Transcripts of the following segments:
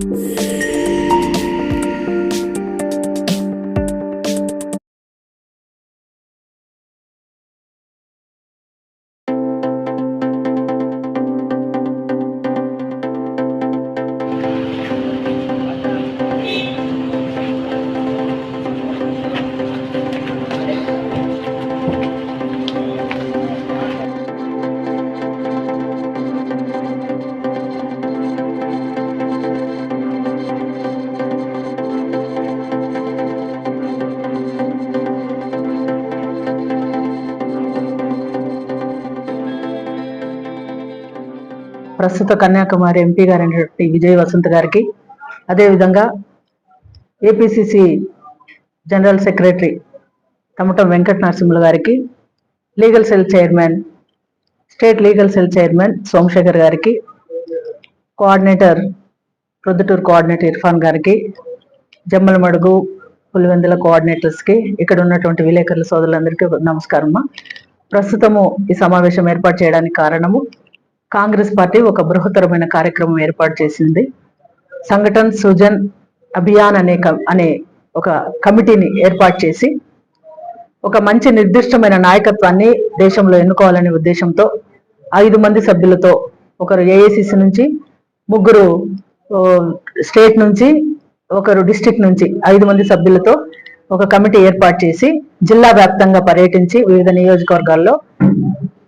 Yeah. ప్రస్తుత Kanyakumari MP గారైనటువంటి విజయ్ వసంత్ గారికి అదేవిధంగా APCC general secretary Tamatam Venkata Narasimhulu గారికి legal cell chairman state legal cell chairman Somashekar గారికి కోఆర్డినేటర్ ప్రొద్దుటూరు కోఆర్డినేటర్ ఇర్ఫాన్ గారికి జమ్మలమడుగు పులివెందుల కోఆర్డినేటర్స్కి ఇక్కడ ఉన్నటువంటి విలేకరుల సోదరులందరికీ నమస్కారమ్మా. ప్రస్తుతము ఈ సమావేశం ఏర్పాటు చేయడానికి కారణము కాంగ్రెస్ పార్టీ ఒక బృహత్తరమైన కార్యక్రమం ఏర్పాటు చేసింది. సంఘటన్ సుజన్ అభియాన్ అనే క- అనే ఒక కమిటీని ఏర్పాటు చేసి ఒక మంచి నిర్దిష్టమైన నాయకత్వాన్ని దేశంలో ఎన్నుకోవాలనే ఉద్దేశంతో ఐదు మంది సభ్యులతో ఒకరు ఏఐసిసి నుంచి ముగ్గురు స్టేట్ నుంచి ఒకరు డిస్టిక్ నుంచి ఐదు మంది సభ్యులతో ఒక కమిటీ ఏర్పాటు చేసి జిల్లా వ్యాప్తంగా పర్యటించి వివిధ నియోజకవర్గాల్లో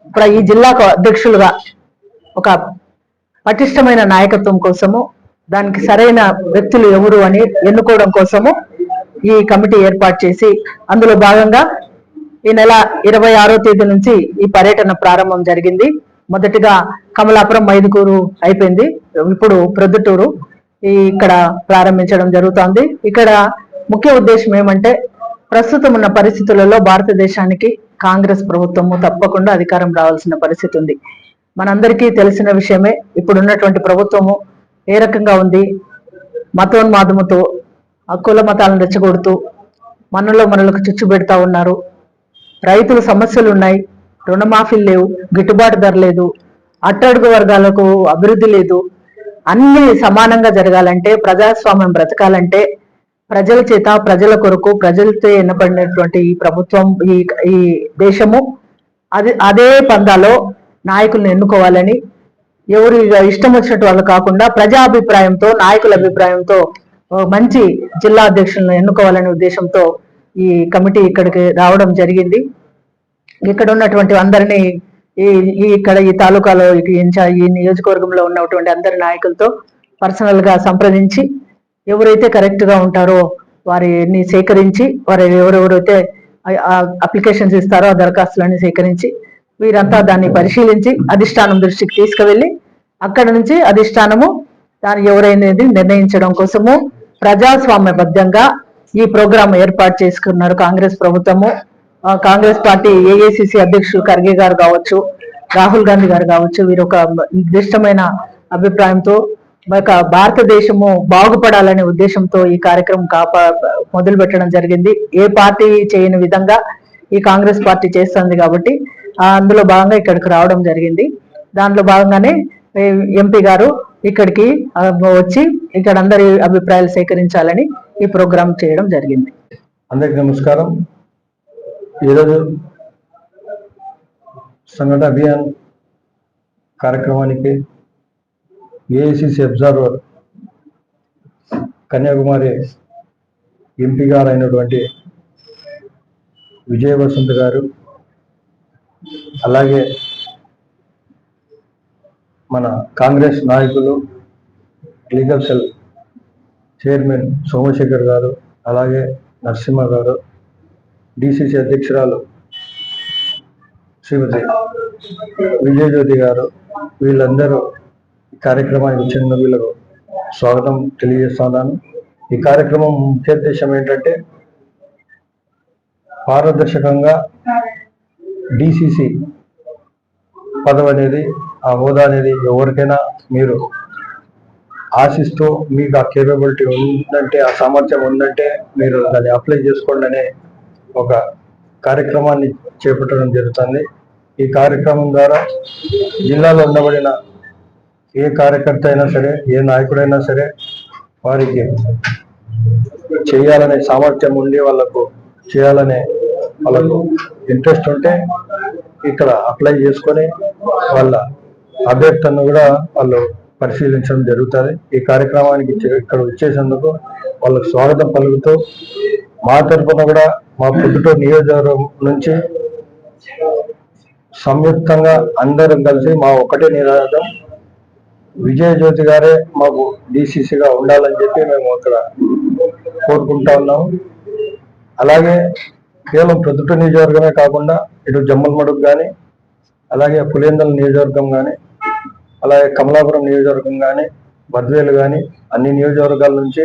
ఇప్పుడు ఈ జిల్లాకు అధ్యక్షులుగా ఒక పటిష్టమైన నాయకత్వం కోసము దానికి సరైన వ్యక్తులు ఎవరు అని ఎన్నుకోవడం కోసము ఈ కమిటీ ఏర్పాటు చేసి అందులో భాగంగా ఈ నెల ఇరవై ఆరో తేదీ నుంచి ఈ పర్యటన ప్రారంభం జరిగింది. మొదటిగా కమలాపురం మైదుకూరు అయిపోయింది. ఇప్పుడు ప్రొద్దుటూరు ఈ ఇక్కడ ప్రారంభించడం జరుగుతోంది. ఇక్కడ ముఖ్య ఉద్దేశం ఏమంటే ప్రస్తుతం ఉన్న పరిస్థితులలో భారతదేశానికి కాంగ్రెస్ ప్రభుత్వము తప్పకుండా అధికారం రావాల్సిన పరిస్థితి ఉంది. మనందరికీ తెలిసిన విషయమే. ఇప్పుడు ఉన్నటువంటి ప్రభుత్వము ఏ రకంగా ఉంది? మతోన్మాదముతో ఆ కుల మతాలను రెచ్చగొడుతూ మనలో మనలకు చిచ్చు పెడతా ఉన్నారు. రైతుల సమస్యలు ఉన్నాయి రుణమాఫీలు లేవు. గిట్టుబాటు ధర లేదు. అట్టడుగు వర్గాలకు అభివృద్ధి లేదు. అన్ని సమానంగా జరగాలంటే ప్రజాస్వామ్యం బ్రతకాలంటే ప్రజల చేత ప్రజల కొరకు ప్రజలతో ఎన్నబడినటువంటి ఈ ప్రభుత్వం ఈ ఈ దేశము అదే అదే పందాలో నాయకులను ఎన్నుకోవాలని ఎవరు ఇక ఇష్టం వచ్చినట్టు వాళ్ళు కాకుండా ప్రజా అభిప్రాయంతో నాయకుల అభిప్రాయంతో మంచి జిల్లా అధ్యక్షులను ఎన్నుకోవాలనే ఉద్దేశంతో ఈ కమిటీ ఇక్కడికి రావడం జరిగింది. ఇక్కడ ఉన్నటువంటి అందరినీ ఈ ఈ ఇక్కడ ఈ తాలూకాలో ఈ ఈ నియోజకవర్గంలో ఉన్నటువంటి అందరి నాయకులతో పర్సనల్గా సంప్రదించి ఎవరైతే కరెక్ట్గా ఉంటారో వారిని సేకరించి వారు ఎవరెవరైతే అప్లికేషన్స్ ఇస్తారో ఆ దరఖాస్తులన్నీ సేకరించి వీరంతా దాన్ని పరిశీలించి అధిష్టానం దృష్టికి తీసుకువెళ్ళి అక్కడ నుంచి అధిష్టానము దాన్ని ఎవరైనది నిర్ణయించడం కోసము ప్రజాస్వామ్యబద్ధంగా ఈ ప్రోగ్రాం ఏర్పాటు చేసుకున్నారు కాంగ్రెస్ ప్రభుత్వము. కాంగ్రెస్ పార్టీ ఏఐసిసి అధ్యక్షులు ఖర్గే గారు కావచ్చు రాహుల్ గాంధీ గారు కావచ్చు వీరు ఒక నిర్దిష్టమైన అభిప్రాయంతో ఒక భారతదేశము బాగుపడాలనే ఉద్దేశంతో ఈ కార్యక్రమం కాపా మొదలు పెట్టడం జరిగింది. ఏ పార్టీ చేయని విధంగా ఈ కాంగ్రెస్ పార్టీ చేస్తుంది కాబట్టి అందులో భాగంగా ఇక్కడికి రావడం జరిగింది. దాంట్లో భాగంగానే ఎంపీ గారు ఇక్కడికి వచ్చి ఇక్కడ అందరి అభిప్రాయాలు సేకరించాలని ఈ ప్రోగ్రాం చేయడం జరిగింది. అందరికి నమస్కారం. ఈరోజు సంఘటన అభియాన్ కార్యక్రమానికి ఏఐసిసి అబ్జర్వర్ కన్యాకుమారి ఎంపీ గారు అయినటువంటి విజయవసంత్ గారు అలాగే మన కాంగ్రెస్ నాయకులు లీగల్ సెల్ చైర్మన్ సోమశేఖర్ గారు అలాగే నరసింహ గారు డిసిసి అధ్యక్షురాలు శ్రీమతి విజయజ్యోతి గారు వీళ్ళందరూ ఈ కార్యక్రమానికి వచ్చిన వీళ్ళకు స్వాగతం తెలియజేస్తున్నాను. ఈ కార్యక్రమం ముఖ్య ఉద్దేశం ఏంటంటే పారదర్శకంగా డిసిసి పదవి అనేది ఆ హోదా అనేది ఎవరికైనా మీరు ఆశిస్తూ మీకు ఆ కేపబిలిటీ ఉందంటే ఆ సామర్థ్యం ఉందంటే మీరు దాన్ని అప్లై చేసుకోండి అనే ఒక కార్యక్రమాన్ని చేపట్టడం జరుగుతుంది. ఈ కార్యక్రమం ద్వారా జిల్లాలో ఉండబడిన ఏ కార్యకర్త అయినా సరే ఏ నాయకుడైనా సరే వారికి చేయాలనే సామర్థ్యం ఉండి వాళ్ళకు చేయాలనే వాళ్ళకు ఇంట్రెస్ట్ ఉంటే ఇక్కడ అప్లై చేసుకొని వాళ్ళ అభ్యర్థులను కూడా వాళ్ళు పరిశీలించడం జరుగుతుంది. ఈ కార్యక్రమానికి ఇక్కడ వచ్చేసేందుకు వాళ్ళకు స్వాగతం పలుకుతూ మా తరఫున కూడా మా పుట్టుటూరు నియోజకవర్గం నుంచి సంయుక్తంగా అందరం కలిసి మా ఒకటే నినాదం విజయజ్యోతి గారే మాకు డిసిసిగా ఉండాలని చెప్పి మేము అక్కడ కోరుకుంటా ఉన్నాము. అలాగే కేవలం ప్రొద్దుట నియోజకవర్గమే కాకుండా ఇటు జమ్మలమడుగు కానీ అలాగే పులివెందుల నియోజకవర్గం కానీ అలాగే కమలాపురం నియోజకవర్గం కానీ బద్వేలు కానీ అన్ని నియోజకవర్గాల నుంచి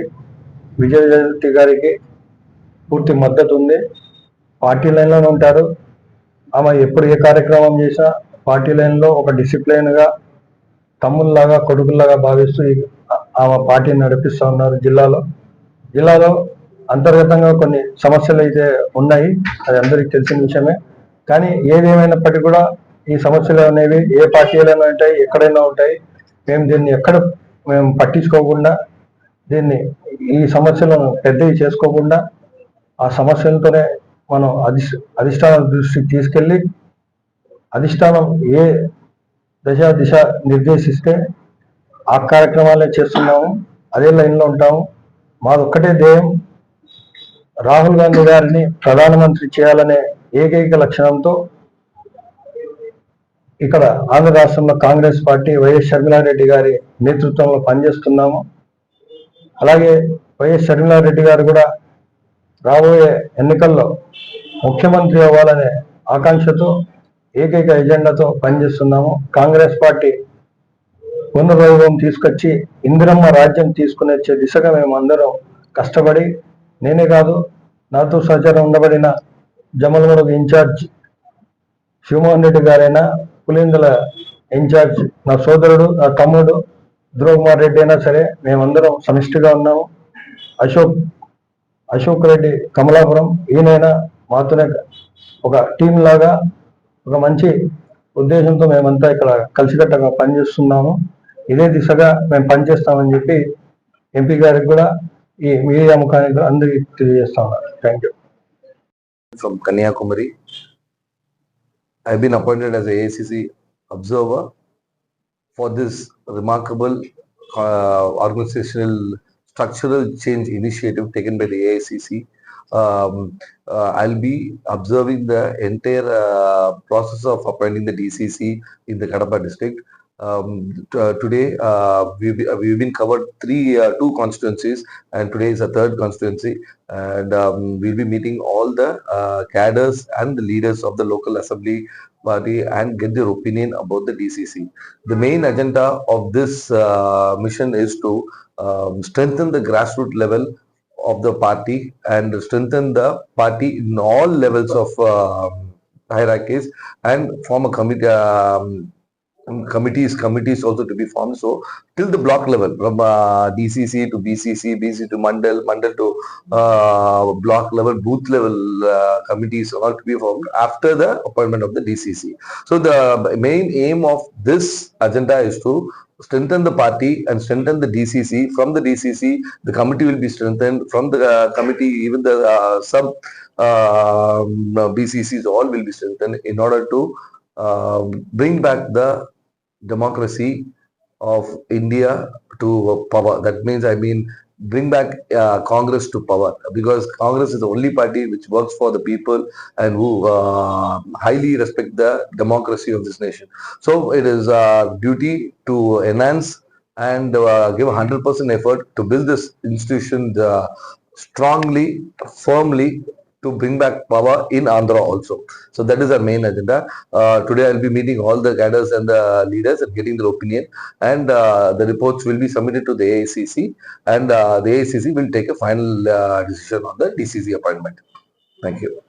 విజయజయంతి గారికి పూర్తి మద్దతు ఉంది. పార్టీ లైన్లోనే ఉంటారు. ఆమె ఎప్పుడు ఏ కార్యక్రమం చేసినా పార్టీ లైన్లో ఒక డిసిప్లైన్గా తమ్ముల్లాగా కొడుకుల్లాగా భావిస్తూ ఆమె పార్టీని నడిపిస్తూ ఉన్నారు జిల్లాలో. జిల్లాలో అంతర్గతంగా కొన్ని సమస్యలు అయితే ఉన్నాయి. అది అందరికీ తెలిసిన విషయమే. కానీ ఏది కూడా ఈ సమస్యలు అనేవి ఏ పార్టీలైనా ఉంటాయి ఎక్కడైనా ఉంటాయి. మేము దీన్ని ఎక్కడ మేము పట్టించుకోకుండా దీన్ని ఈ సమస్యలను పెద్దవి చేసుకోకుండా ఆ సమస్యలతోనే మనం అధిష్ అధిష్టానం దృష్టికి తీసుకెళ్ళి అధిష్టానం ఏ దశ దిశ నిర్దేశిస్తే ఆ కార్యక్రమాలే చేస్తున్నాము. అదే లైన్లో ఉంటాము. మాది ఒక్కటే ధ్యేయం. రాహుల్ గాంధీ గారిని ప్రధానమంత్రి చేయాలనే ఏకైక లక్షణంతో ఇక్కడ ఆంధ్ర రాష్ట్రంలో కాంగ్రెస్ పార్టీ వైఎస్ షర్మిలారెడ్డి గారి నేతృత్వంలో పనిచేస్తున్నాము. అలాగే వైఎస్ షర్మిలారెడ్డి గారు కూడా రాబోయే ఎన్నికల్లో ముఖ్యమంత్రి అవ్వాలనే ఆకాంక్షతో ఏకైక ఎజెండాతో పనిచేస్తున్నాము. కాంగ్రెస్ పార్టీ పునర్వైభవం తీసుకొచ్చి ఇందిరమ్మ రాజ్యం తీసుకునే దిశగా మేము అందరం కష్టపడి నేనే కాదు నాతో సహచారం ఉండబడిన జమలమడుగు ఇన్ఛార్జ్ శివమోహన్ రెడ్డి గారైనా పులిందల ఇన్ఛార్జ్ నా సోదరుడు నా తమ్ముడు ధ్రువ్ కుమార్ రెడ్డి అయినా సరే మేమందరం సమిష్టిగా ఉన్నాము. అశోక్ అశోక్ రెడ్డి కమలాపురం ఈయనైనా మాతోనే ఒక టీం లాగా ఒక మంచి ఉద్దేశంతో మేమంతా ఇక్కడ కలిసికట్టగా పనిచేస్తున్నాము. ఇదే దిశగా మేము పనిచేస్తామని చెప్పి ఎంపీ గారికి కూడా From Kanya Kumari, I've been appointed as a ACC observer for this remarkable uh, organizational structural change initiative taken by the AICC. Um, uh, I'll be observing the entire uh, process of appointing the DCC in the Kadapa district. Um, uh, today, uh, we've, we've been covered three, uh, two constituencies, and today is a third constituency and um, we'll be meeting all the uh, cadres and the leaders of the local assembly party and get their opinion about the DCC. The main agenda of this uh, mission is to um, strengthen the grassroots level of the party and strengthen the party in all levels of um hierarchies and form a committee um, committees committees also to be formed. So till the block level from uh, dcc to bcc bc to mandal mandal to uh, block level booth level uh, committees all to be formed after the appointment of the dcc so the main aim of this agenda is to strengthen the party and strengthen the dcc from the dcc the committee will be strengthened. From the uh, committee even the uh, sub um, bccs all will be strengthened in order to uh, bring back the democracy of India to power. That means, I mean, bring back uh, Congress to power because Congress is the only party which works for the people and who uh, highly respect the democracy of this nation. So it is our duty to enhance and uh, give 100% effort to build this institution uh, strongly, firmly to bring back power in Andhra also. So that is our main agenda. Uh, today I'll be meeting all the cadres and the leaders and getting their opinion and uh, the reports will be submitted to the AICC and uh, the AICC will take a final uh, decision on the DCC appointment. Thank you.